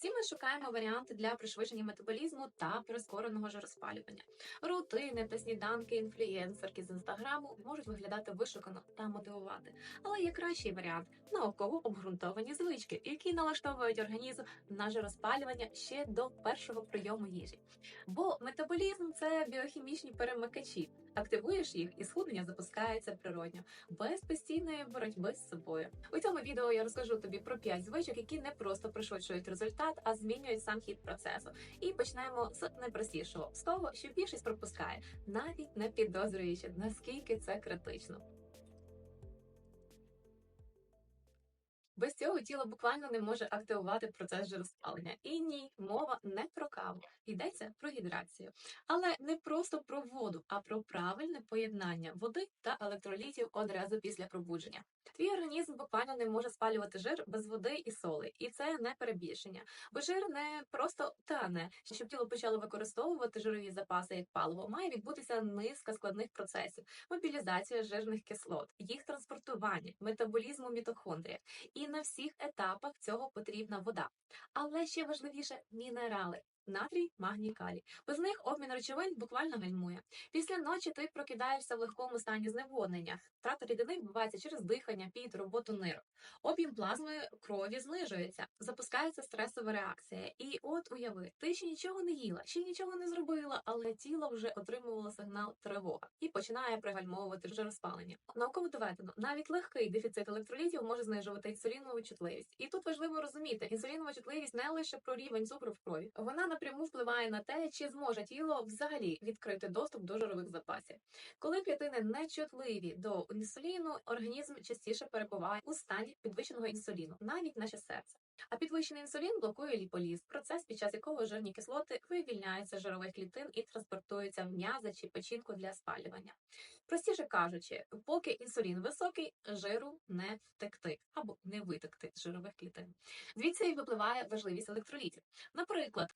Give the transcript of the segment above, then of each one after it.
Всі ми шукаємо варіанти для пришвидшення метаболізму та прискореного жироспалювання. Рутини та сніданки інфлюєнсерки з інстаграму можуть виглядати вишукано та мотивувати, але є кращий варіант науково обґрунтовані звички, які налаштовують організм на жироспалювання ще до першого прийому їжі. Бо метаболізм це біохімічні перемикачі. Активуєш їх, і схуднення запускається природньо, без постійної боротьби з собою. У цьому відео я розкажу тобі про 5 звичок, які не просто пришвидшують результат, а змінюють сам хід процесу. І почнемо з найпростішого з того, що більшість пропускає, навіть не підозрюючи, наскільки це критично. Без цього тіло буквально не може активувати процес жироспалення. І ні, мова не про каву, йдеться про гідрацію. Але не просто про воду, а про правильне поєднання води та електролітів одразу після пробудження. Твій організм буквально не може спалювати жир без води і соли, і це не перебільшення. Бо жир не просто тане. Щоб тіло почало використовувати жирові запаси як паливо, має відбутися низка складних процесів: мобілізація жирних кислот, їх транспортування, метаболізму в мітохондріях. І на всіх етапах цього потрібна вода. Але ще важливіше мінерали. Натрій, магній, калій. Без них обмін речовин буквально гальмує. Після ночі ти прокидаєшся в легкому стані зневоднення. Втрата рідини відбувається через дихання, під роботу нирок. Об'єм плазми крові знижується, запускається стресова реакція. І от уяви, ти ще нічого не їла, ще нічого не зробила, але тіло вже отримувало сигнал тривога і починає пригальмовувати жироспалення. Науково доведено, навіть легкий дефіцит електролітів може знижувати інсулінову чутливість. І тут важливо розуміти, інсулінова чутливість не лише про рівень цукру в крові, вона напряму впливає на те, чи зможе тіло взагалі відкрити доступ до жирових запасів. Коли клітини не чутливі до інсуліну, організм частіше перебуває у стані підвищеного інсуліну, навіть наше серце. А підвищений інсулін блокує ліполіз, процес, під час якого жирні кислоти вивільняються з жирових клітин і транспортуються в м'язи чи печінку для спалювання. Простіше кажучи, поки інсулін високий, жиру не втекти або не витекти з жирових клітин. Звідси і випливає важливість електролітів. Наприклад,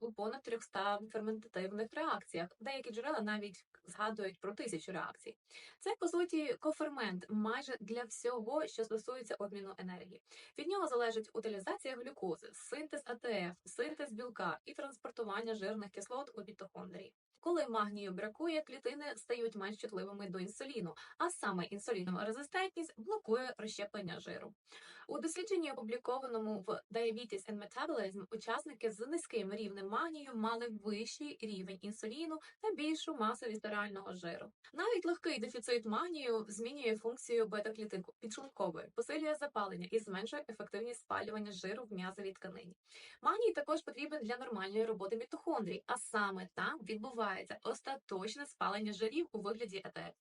у понад 300 ферментативних реакціях. Деякі джерела навіть згадують про тисячу реакцій. Це по суті кофермент майже для всього, що стосується обміну енергії. Від нього залежить утилізація глюкози, синтез АТФ, синтез білка і транспортування жирних кислот у мітохондрії. Коли магнію бракує, клітини стають менш чутливими до інсуліну, а саме інсулінова резистентність блокує розщеплення жиру. У дослідженні, опублікованому в Diabetes and Metabolism, учасники з низьким рівнем магнію мали вищий рівень інсуліну та більшу масу вісцерального жиру. Навіть легкий дефіцит магнію змінює функцію бета-клітин підшлункової, посилює запалення і зменшує ефективність спалювання жиру в м'язовій тканині. Магній також потрібен для нормальної роботи мітохондрій, а саме там відбувається остаточне спалення жирів у вигляді АТФ.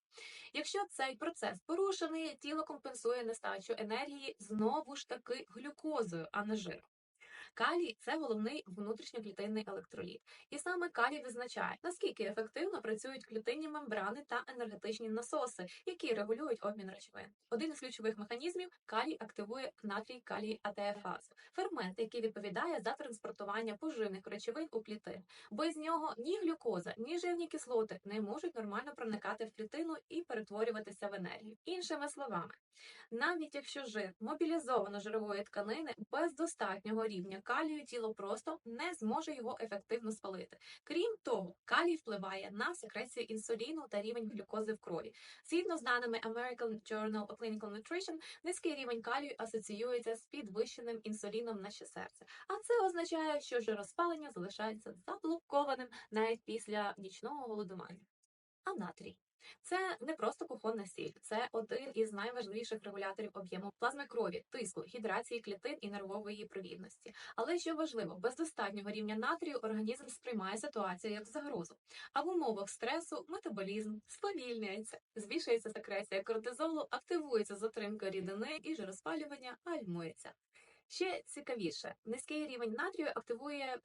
Якщо цей процес порушений, тіло компенсує нестачу енергії знову ж таки глюкозою, а не жиром. Калій це головний внутрішньоклітинний електроліт, і саме калій визначає, наскільки ефективно працюють клітинні мембрани та енергетичні насоси, які регулюють обмін речовин. Один із ключових механізмів калій активує натрій калій АТФазу, фермент, який відповідає за транспортування поживних речовин у клітин. Без нього ні глюкоза, ні жирні кислоти не можуть нормально проникати в клітину і перетворюватися в енергію. Іншими словами, навіть якщо жир мобілізовано жирової тканини без достатнього рівня калію, тіло просто не зможе його ефективно спалити. Крім того, калій впливає на секрецію інсуліну та рівень глюкози в крові. Згідно з даними American Journal of Clinical Nutrition, низький рівень калію асоціюється з підвищеним інсуліном наше серце. А це означає, що жироспалення залишається заблокованим навіть після нічного голодування. А натрій. Це не просто кухонна сіль, це один із найважливіших регуляторів об'єму плазми крові, тиску, гідрації клітин і нервової провідності. Але що важливо, без достатнього рівня натрію організм сприймає ситуацію як загрозу. А в умовах стресу метаболізм сповільнюється, збільшується секреція кортизолу, активується затримка рідини і жироспалювання гальмується. Ще цікавіше, низький рівень натрію активує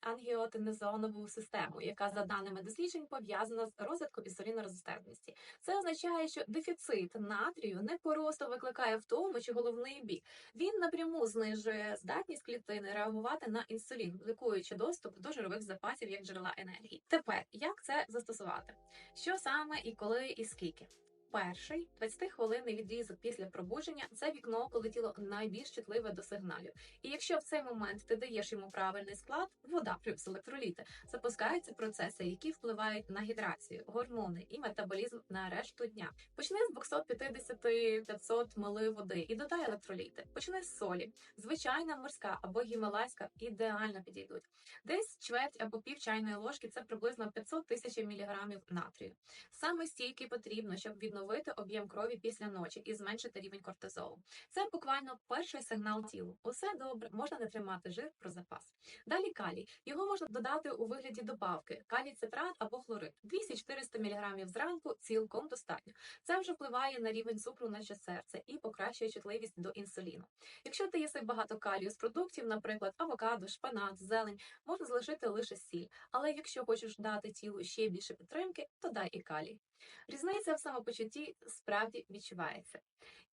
ангіотенезонову систему, яка за даними досліджень пов'язана з розвитком інсулінорезистентності. Це означає, що дефіцит натрію не просто викликає втому чи головний біль. Він напряму знижує здатність клітини реагувати на інсулін, блокуючи доступ до жирових запасів як джерела енергії. Тепер як це застосувати? Що саме і коли і скільки? Перший 20-хвилинний відрізок після пробудження це вікно, коли тіло найбільш чутливе до сигналів. І якщо в цей момент ти даєш йому правильний склад, вода плюс електроліти, запускаються процеси, які впливають на гідрацію, гормони і метаболізм на решту дня. Почни з 250-500 мл води і додай електроліти. Почни з солі. Звичайна морська або гімалайська ідеально підійдуть. Десь чверть або пів чайної ложки це приблизно 500 тисяч міліграмів натрію. Саме стільки потрібно, щоб відновити об'єм крові після ночі і зменшити рівень кортизолу. Це буквально перший сигнал тілу. Усе добре, можна не тримати жир про запас. Далі калій. Його можна додати у вигляді добавки: калій цитрат або хлорид. 200-400 мг зранку цілком достатньо. Це вже впливає на рівень цукру наше серце і покращує чутливість до інсуліну. Якщо ти їси багато калію з продуктів, наприклад, авокадо, шпанат, зелень, можна залишити лише сіль. Але якщо хочеш дати тілу ще більше підтримки, то дай і калій. Різниця в самопочутті справді відчувається.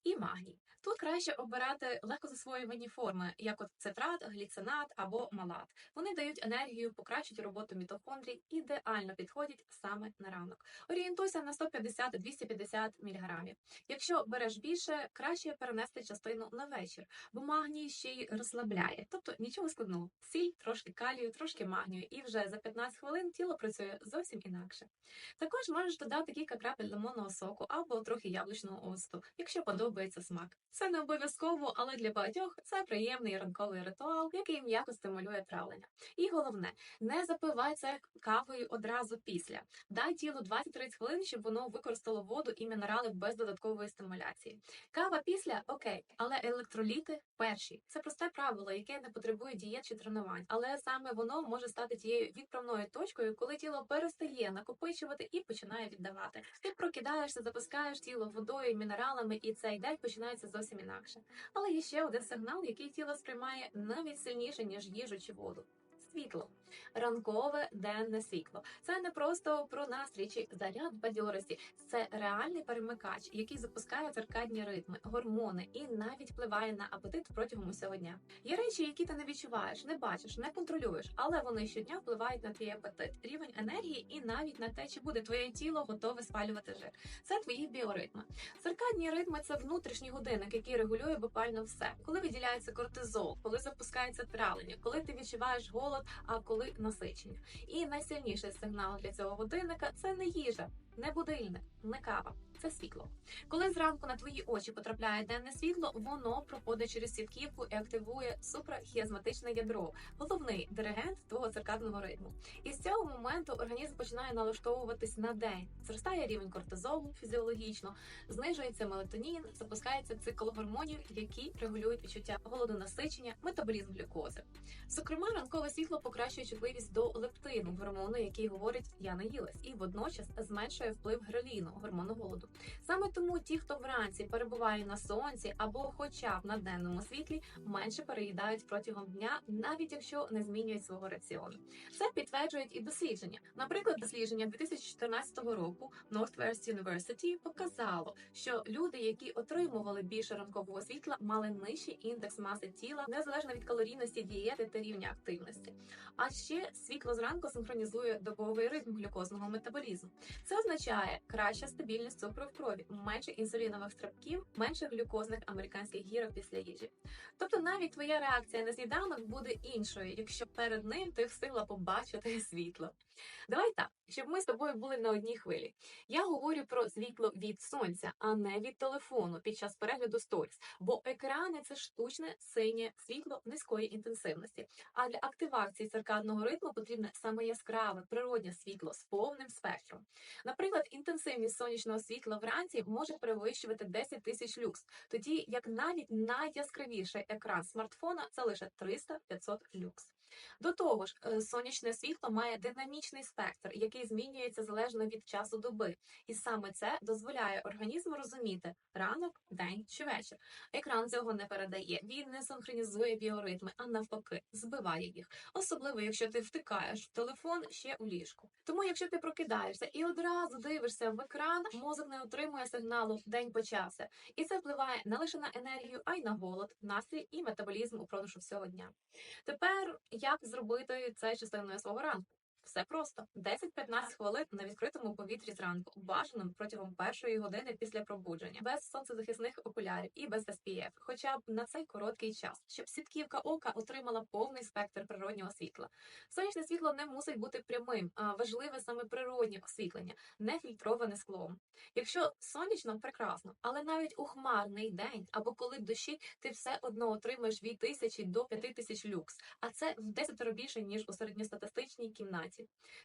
І магній. Тут краще обирати легко засвоювані форми, як от цитрат, гліцинат або малат. Вони дають енергію, покращують роботу мітохондрій, ідеально підходять саме на ранок. Орієнтуйся на 150-250 мг. Якщо береш більше, краще перенести частину на вечір, бо магній ще й розслабляє. Тобто нічого складного. Сіль, трошки калію, трошки магнію, і вже за 15 хвилин тіло працює зовсім інакше. Також можеш додати кілька крапель лимонного соку або трохи яблучного оцту, якщо подобається смак. Це не обов'язково, але для багатьох це приємний ранковий ритуал, який м'яко стимулює травлення. І головне, не запивай це кавою одразу після. Дай тілу 20-30 хвилин, щоб воно використало воду і мінерали без додаткової стимуляції. Кава після окей, але електроліти перші. Це просте правило, яке не потребує дієт чи тренувань, але саме воно може стати тією відправною точкою, коли тіло перестає накопичувати і починає віддавати. Ти прокидаєшся, запускаєш тіло водою, мінералами, і цей день починається зовсім інакше. Але є ще один сигнал, який тіло сприймає навіть сильніше ніж їжу чи воду. Світло, ранкове денне світло. Це не просто про настрій чи заряд бадьорості, це реальний перемикач, який запускає циркадні ритми, гормони і навіть впливає на апетит протягом усього дня. Є речі, які ти не відчуваєш, не бачиш, не контролюєш, але вони щодня впливають на твій апетит, рівень енергії і навіть на те, чи буде твоє тіло готове спалювати жир. Це твої біоритми. Циркадні ритми це внутрішній годинник, який регулює буквально все. Коли виділяється кортизол, коли запускається травлення, коли ти відчуваєш голод, а коли насичення. І найсильніший сигнал для цього годинника це не їжа, не будильник, не кава. Це світло. Коли зранку на твої очі потрапляє денне світло, воно проходить через сітківку і активує супрахіазматичне ядро, головний диригент твого циркадного ритму. І з цього моменту організм починає налаштовуватись на день. Зростає рівень кортизолу фізіологічно, знижується мелатонін, запускається цикл гормонів, які регулюють відчуття голодонасичення, метаболізм глюкози. Зокрема, ранкове світло покращує чутливість до лептину, гормону, який говорить я наїлась, і водночас зменшує вплив греліну, гормону голоду. Саме тому ті, хто вранці перебуває на сонці або, хоча б на денному світлі, менше переїдають протягом дня, навіть якщо не змінюють свого раціону. Це підтверджують і дослідження. Наприклад, дослідження 2014 року Northwest University показало, що люди, які отримували більше ранкового світла, мали нижчий індекс маси тіла незалежно від калорійності дієти та рівня активності. А ще світло зранку синхронізує добовий ритм глюкозного метаболізму. Це означає краща стабільність цукру в крові, менше інсулінових стрибків, менше глюкозних американських гірок після їжі. Тобто навіть твоя реакція на сніданок буде іншою, якщо перед ним ти встигла побачити світло. Давай так, щоб ми з тобою були на одній хвилі. Я говорю про світло від сонця, а не від телефону під час перегляду сторіс, бо екрани це штучне синє світло низької інтенсивності. А для активації циркадного ритму потрібне саме яскраве природнє світло з повним спектром. Наприклад, інтенсивність сонячного світла вранці може перевищувати 10 тисяч люкс, тоді як навіть найяскравіший екран смартфона це лише 300-500 люкс. До того ж, е, сонячне світло має динамічний спектр, який змінюється залежно від часу доби, і саме це дозволяє організму розуміти ранок, день чи вечір. Екран цього не передає, він не синхронізує біоритми, а навпаки, збиває їх, особливо якщо ти втикаєш в телефон ще у ліжку. Тому, якщо ти прокидаєшся і одразу дивишся в екран, мозок не отримує сигналу день почався, і це впливає не лише на енергію, а й на голод, настрій і метаболізм упродовж всього дня. Тепер як зробити це частиною свого ранку? Все просто 10-15 хвилин на відкритому повітрі зранку, бажано протягом першої години після пробудження, без сонцезахисних окулярів і без SPF, хоча б на цей короткий час, щоб сітківка ока отримала повний спектр природнього світла. Сонячне світло не мусить бути прямим, а важливе саме природнє освітлення, не фільтроване склом. Якщо сонячно, прекрасно, але навіть у хмарний день або коли дощі, ти все одно отримаєш від тисячі до п'яти тисяч люкс, а це в 10 більше ніж у середньостатистичній кімнаті.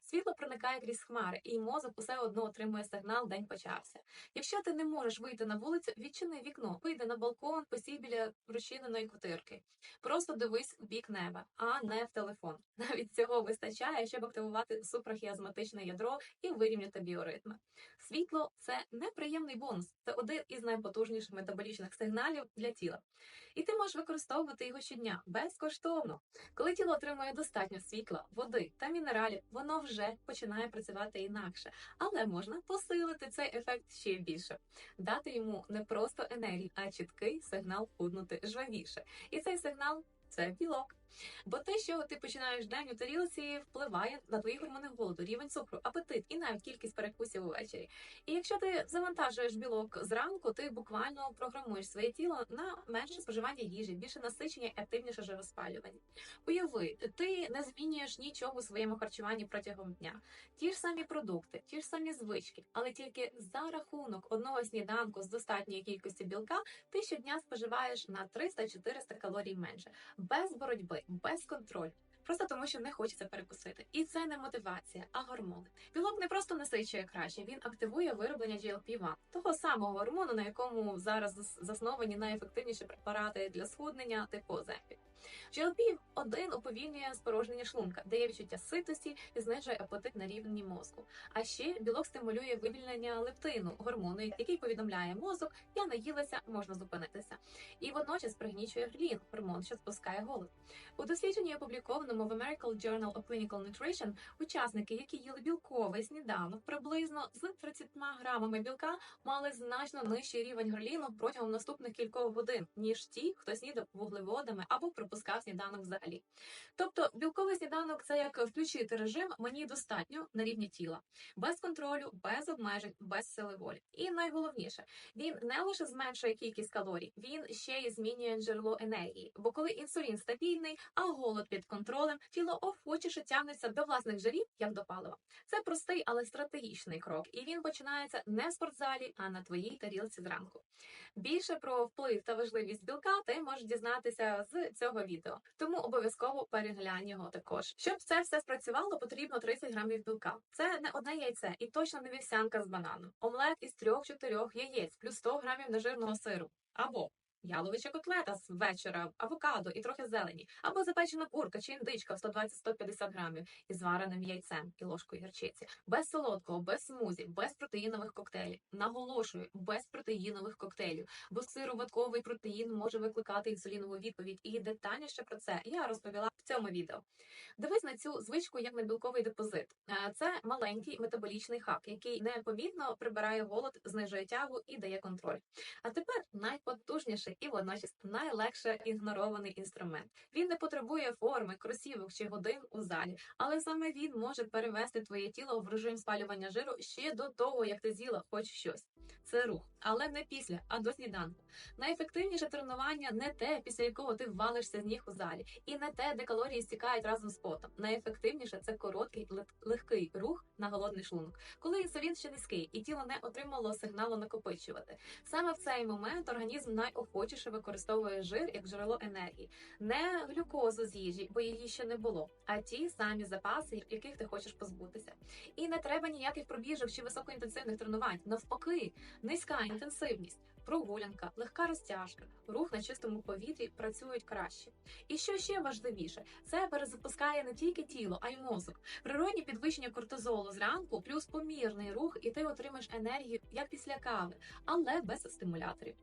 Світло проникає крізь хмари, і мозок усе одно отримує сигнал день почався. Якщо ти не можеш вийти на вулицю, відчини вікно, вийди на балкон, посій біля розчиненої квартирки. Просто дивись в бік неба, а не в телефон. Навіть цього вистачає, щоб активувати супрахіазматичне ядро і вирівняти біоритми. Світло це неприємний бонус, це один із найпотужніших метаболічних сигналів для тіла. І ти можеш використовувати його щодня безкоштовно. Коли тіло отримує достатньо світла, води та мінералів, воно вже починає працювати інакше, але можна посилити цей ефект ще більше, дати йому не просто енергію, а чіткий сигнал худнути жвавіше. І цей сигнал це білок. Бо те, що ти починаєш день у тарілці, впливає на твої гормони голоду, рівень цукру, апетит і навіть кількість перекусів увечері. І якщо ти завантажуєш білок зранку, ти буквально програмуєш своє тіло на менше споживання їжі, більше насичення і активніше жироспалювання. Уяви, ти не змінюєш нічого у своєму харчуванні протягом дня. Ті ж самі продукти, ті ж самі звички, але тільки за рахунок одного сніданку з достатньої кількості білка ти щодня споживаєш на 300-400 калорій менше, без боротьби, без контролю. Просто тому, що не хочеться перекусити, і це не мотивація, а гормони. Білок не просто насичує краще, він активує вироблення GLP-1, того самого гормону, на якому зараз засновані найефективніші препарати для схуднення типу Оземпік. GLP-1 уповільнює спорожнення шлунка, дає відчуття ситості і знижує апетит на рівні мозку. А ще білок стимулює вивільнення лептину, гормону, який повідомляє мозок, я наїлася, можна зупинитися. І водночас пригнічує глін, гормон, що спускає голод. У дослідженні, опублікованому в American Journal of Clinical Nutrition, учасники, які їли білковий сніданок, приблизно з 30 грамами білка, мали значно нижчий рівень грліну протягом наступних кількох годин, ніж ті, хто снідав вуглеводами або пропускав сніданок взагалі. Тобто, білковий сніданок це як включити режим мені достатньо на рівні тіла, без контролю, без обмежень, без сили волі. І найголовніше, він не лише зменшує кількість калорій, він ще й змінює джерело енергії. Бо коли інсулін стабільний, а голод під контролем, тіло охочіше тягнеться до власних жирів, як до палива. Це простий, але стратегічний крок, і він починається не в спортзалі, а на твоїй тарілці зранку. Більше про вплив та важливість білка ти можеш дізнатися з цього відео, тому обов'язково переглянь його також. Щоб це все спрацювало, потрібно 30 грамів білка. Це не одне яйце і точно не вівсянка з бананом. Омлет із 3-4 яєць, плюс 100 грамів нежирного сиру. Або яловича котлета з вечора, авокадо і трохи зелені, або запечена курка чи індичка в 120-150 грамів із вареним яйцем і ложкою гірчиці, без солодкого, без смузі, без протеїнових коктейлів. Наголошую, без протеїнових коктейлів, бо сироватковий протеїн може викликати інсулінову відповідь. І детальніше про це я розповіла в цьому відео. Дивись на цю звичку як на білковий депозит. Е, Це маленький метаболічний хак, який непомітно прибирає голод, знижує тягу і дає контроль. А тепер і водночас найлегше ігнорований інструмент. Він не потребує форми, кросівок чи годин у залі, але саме він може перевести твоє тіло в режим спалювання жиру ще до того, як ти з'їла хоч щось. Це рух, але не після, а до сніданку. Найефективніше тренування не те, після якого ти валишся з ніг у залі, і не те, де калорії стікають разом з потом. Найефективніше це короткий легкий рух на голодний шлунок, коли інсулін ще низький і тіло не отримало сигналу накопичувати. Саме в цей момент організм найохочіше використовує жир як джерело енергії, не глюкозу з їжі, бо її ще не було, а ті самі запаси, яких ти хочеш позбутися. І не треба ніяких пробіжок чи високоінтенсивних тренувань. Навпаки, низька інтенсивність. Прогулянка, легка розтяжка, рух на чистому повітрі працюють краще. І що ще важливіше, це перезапускає не тільки тіло, а й мозок. Природні підвищення кортизолу зранку, плюс помірний рух, і ти отримаєш енергію як після кави, але без стимуляторів.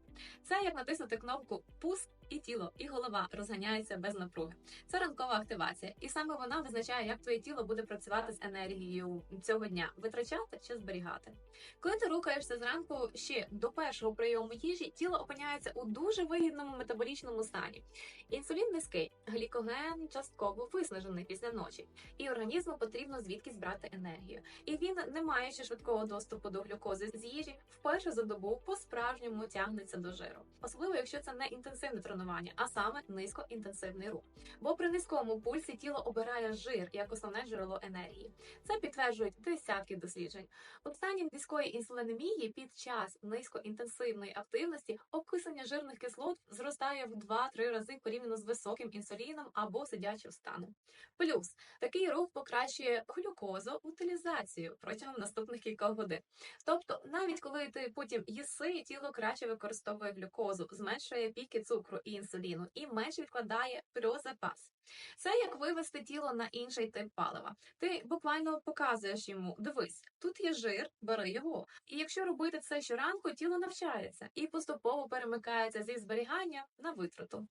Це як натиснути кнопку Пуск і тіло, і голова розганяються без напруги. Це ранкова активація, і саме вона визначає, як твоє тіло буде працювати з енергією цього дня, витрачати чи зберігати. Коли ти рухаєшся зранку ще до першого прийому їжі, тіло опиняється у дуже вигідному метаболічному стані. Інсулін низький, глікоген частково виснажений після ночі, і організму потрібно звідкись брати енергію. І він, не маючи швидкого доступу до глюкози з їжі, вперше за добу по-справжньому тягнеться до жиру, особливо якщо це не інтенсивне тренування, а саме низькоінтенсивний рух. Бо при низькому пульсі тіло обирає жир як основне джерело енергії. Це підтверджують десятки досліджень. У стані низької інсулінемії під час низькоінтенсивної активності окисання жирних кислот зростає в 2-3 рази порівняно з високим інсуліном або сидячим станом. Плюс такий рух покращує глюкозу утилізацію протягом наступних кількох годин. Тобто, навіть коли ти потім їси, тіло краще використовує глюкозу, зменшує піки цукру і інсуліну і менше відкладає про запас. Це як вивести тіло на інший тип палива. Ти буквально показуєш йому: дивись, тут є жир, бери його. І якщо робити це щоранку, тіло навчається і поступово перемикається зі зберігання на витрату.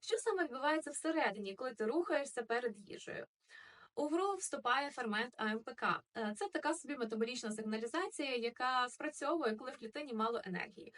Що саме відбувається всередині, коли ти рухаєшся перед їжею? У гру вступає фермент АМПК. Е, Це така собі метаболічна сигналізація, яка спрацьовує, коли в клітині мало енергії.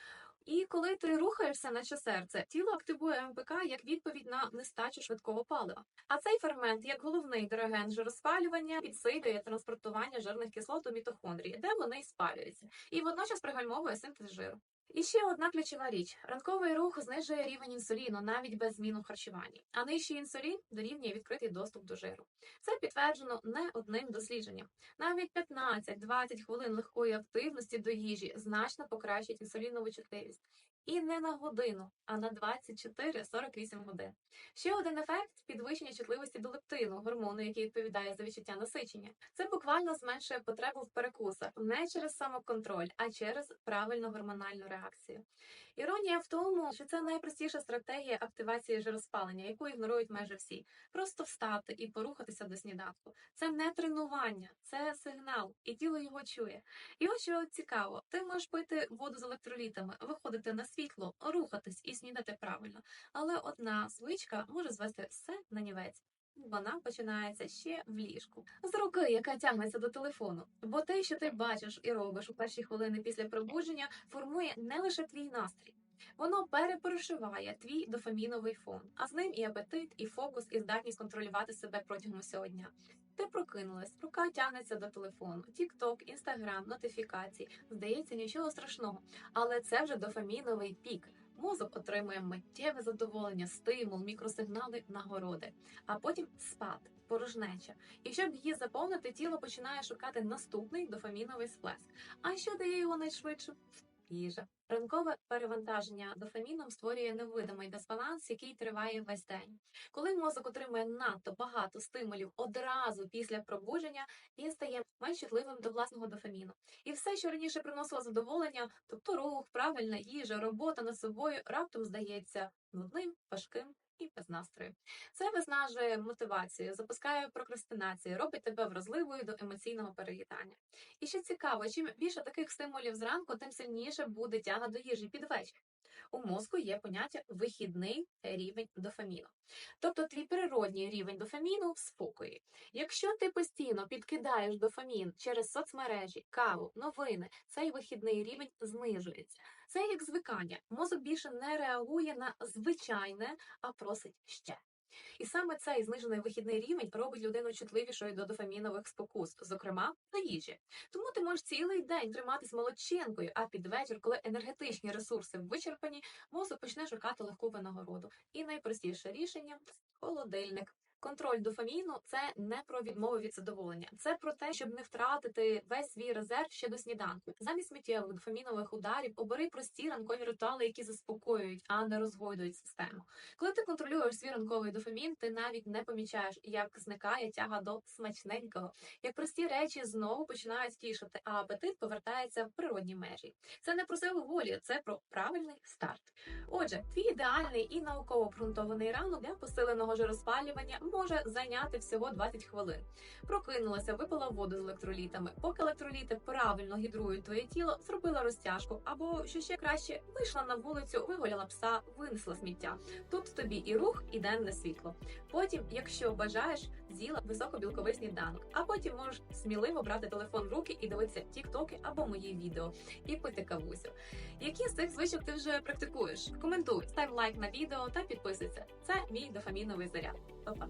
І коли ти рухаєшся, наче серце, тіло активує МПК як відповідь на нестачу швидкого палива. А цей фермент, як головний диригент жироспалювання, підсилює транспортування жирних кислот у мітохондрії, де вони і спалюються, і водночас пригальмовує синтез жиру. І ще одна ключова річ: ранковий рух знижує рівень інсуліну навіть без змін у харчуванні, а нижчий інсулін дорівнює відкритий доступ до жиру. Це підтверджено не одним дослідженням. Навіть 15-20 хвилин легкої активності до їжі значно покращить інсулінову чутливість. І не на годину, а на 24-48 годин. Ще один ефект підвищення чутливості до лептину, гормону, який відповідає за відчуття насичення. Це буквально зменшує потребу в перекусах не через самоконтроль, а через правильну гормональну реакцію. Іронія в тому, що це найпростіша стратегія активації жироспалення, яку ігнорують майже всі. Просто встати і порухатися до сніданку. Це не тренування, це сигнал, і тіло його чує. І ось що цікаво, ти можеш пити воду з електролітами, виходити на світло, рухатись і снідати правильно. Але одна звичка може звести все на нівець. Вона починається ще в ліжку з руки, яка тягнеться до телефону. Бо те, що ти бачиш і робиш у перші хвилини після пробудження, формує не лише твій настрій. Воно перепрошиває твій дофаміновий фон, а з ним і апетит, і фокус, і здатність контролювати себе протягом усього дня. Ти прокинулась, рука тягнеться до телефону, тік-ток, інстаграм, нотифікації. Здається, нічого страшного, але це вже дофаміновий пік. Мозок отримує миттєве задоволення, стимул, мікросигнали, нагороди, а потім спад, порожнеча. І щоб її заповнити, тіло починає шукати наступний дофаміновий сплеск. А що дає його найшвидше? Їжа. Ранкове перевантаження дофаміном створює невидимий дисбаланс, який триває весь день. Коли мозок отримує надто багато стимулів одразу після пробудження, він стає менш чутливим до власного дофаміну. І все, що раніше приносило задоволення, тобто рух, правильна їжа, робота над собою, раптом здається нудним, важким. І без настрою. Це виснажує мотивацію, запускає прокрастинацію, робить тебе вразливою до емоційного переїдання. І ще цікаво, чим більше таких стимулів зранку, тим сильніше буде тяга до їжі під вечір. У мозку є поняття вихідний рівень дофаміну. Тобто твій природній рівень дофаміну в спокої. Якщо ти постійно підкидаєш дофамін через соцмережі, каву, новини, цей вихідний рівень знижується. Це як звикання. Мозок більше не реагує на звичайне, а просить ще. І саме цей знижений вихідний рівень робить людину чутливішою до дофамінових спокус, зокрема до їжі. Тому ти можеш цілий день триматись молодчинкою, а під вечір, коли енергетичні ресурси вичерпані, мозок почне шукати легку винагороду. І найпростіше рішення холодильник. Контроль дофаміну це не про відмову від задоволення, це про те, щоб не втратити весь свій резерв ще до сніданку. Замість миттєвих дофамінових ударів обери прості ранкові ритуали, які заспокоюють, а не розгойдують систему. Коли ти контролюєш свій ранковий дофамін, ти навіть не помічаєш, як зникає тяга до смачненького, як прості речі знову починають тішити, а апетит повертається в природні межі. Це не про силу волі, це про правильний старт. Отже, твій ідеальний і науково обґрунтований ранок для посиленого жироспалювання може зайняти всього 20 хвилин. Прокинулася, випила воду з електролітами. Поки електроліти правильно гідрують твоє тіло, зробила розтяжку, або що ще краще, вийшла на вулицю, вигуляла пса, винесла сміття. Тут тобі і рух, і денне світло. Потім, якщо бажаєш, з'їла високобілковий сніданок, а потім можеш сміливо брати телефон в руки і дивитися тіктоки або мої відео і пити кавусю. Які з цих звичок ти вже практикуєш? Коментуй, став лайк на відео та підписуйся. Це мій дофаміновий заряд. Па-па!